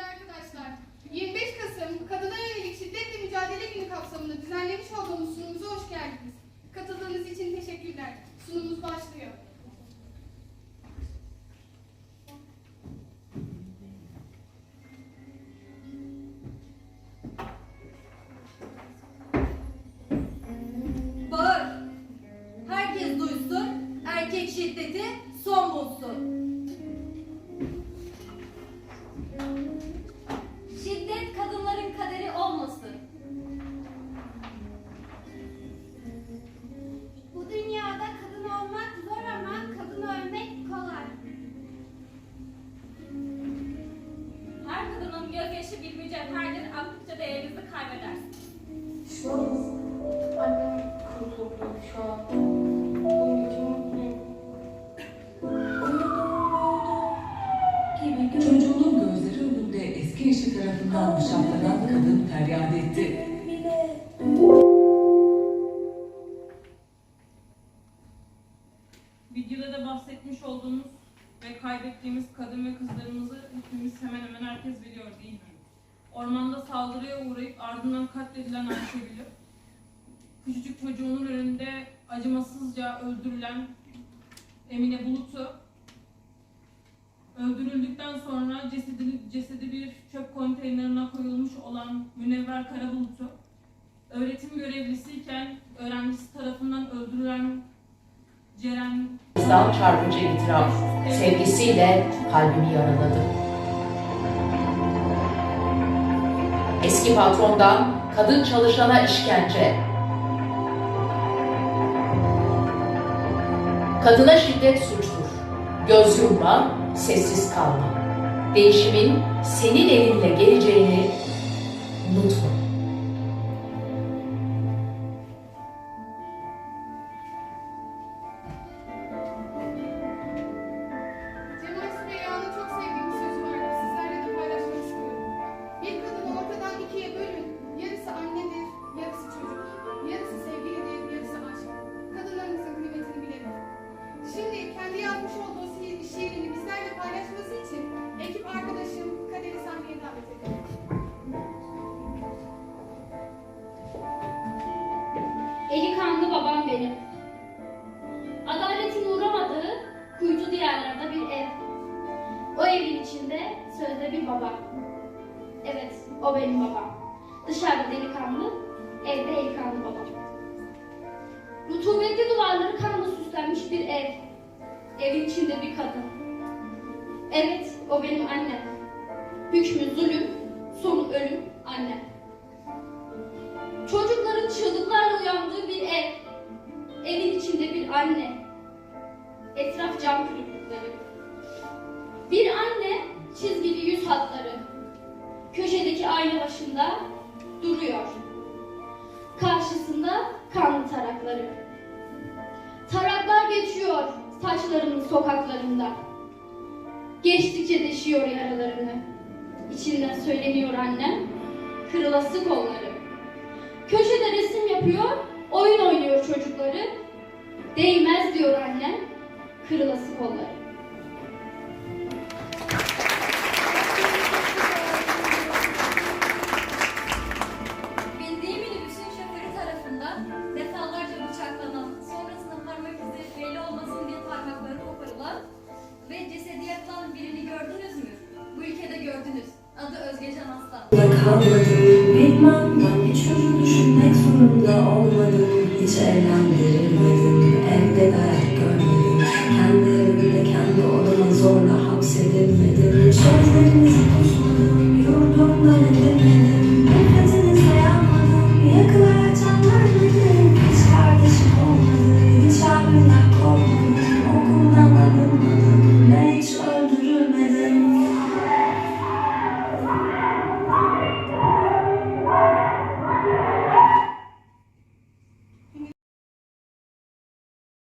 Sevgili arkadaşlar, 25 Kasım Kadına Yönelik Şiddetle Mücadele Günü kapsamında düzenlemiş olduğumuz sunumuza hoş geldiniz. Katıldığınız için teşekkürler. Sunumumuz başlıyor. Bağır. Herkes duysun. Erkek şiddeti son Gözyaşı bir mücevherdir, aktıkça değerinizi kaybedersiniz. Annem kurtuldu şu an. İçin mutluyum. gibi çocuğunun gözleri önünde eski eşi tarafından bıçaklanan kadın feryat etti. Videoda da bahsetmiş olduğumuz ve kaybettiğimiz kadın ve kızlarımızı hepimiz hemen hemen herkes biliyor değil mi? Ormanda saldırıya uğrayıp ardından katledilen Ayşegül'ü, küçücük çocuğunun önünde acımasızca öldürülen Emine Bulut'u, öldürüldükten sonra cesedi, cesedi bir çöp konteynerine koyulmuş olan Münevver Karabulut'u, öğretim görevlisiyken öğrencisi tarafından öldürülen Ceren Sağ çarpıcı itiraf, sevgisiyle kalbimi yaraladı. Eski patrondan kadın çalışana işkence. Kadına şiddet suçtur. Göz yumma, sessiz kalma. Değişimin senin elinle geleceğini Babam benim. Adaletin uğramadığı kuytu diyarlarda bir ev. O evin içinde sözde bir baba. Evet, o benim babam. Dışarıda delikanlı, evde kanlı babam. Rutubetli duvarları kanla süslenmiş bir ev. Evin içinde bir kadın. Evet, o benim annem. Hükmü zulüm, sonu ölüm annem. Anne. Etraf cam kırıklıkları. Bir anne çizgili yüz hatları. Köşedeki ayna başında duruyor. Karşısında kanlı tarakları. Taraklar geçiyor saçlarının sokaklarında. Geçtikçe deşiyor yaralarını. İçinden söyleniyor annem. Kırılası kolları. Köşede resim yapıyor, oyun oynuyor çocukları. Değmez diyor annem, kırılası kolları. Bindiği minibüsün şoförü tarafından defalarca bıçaklanan, sonrasında parmak izi belli olmasın diye parmakları koparılan ve cesedi yakılan birini gördünüz mü? Bu ülkede gördünüz. Adı Özgecan Aslan. Kalmadı, 我随便买点吃的。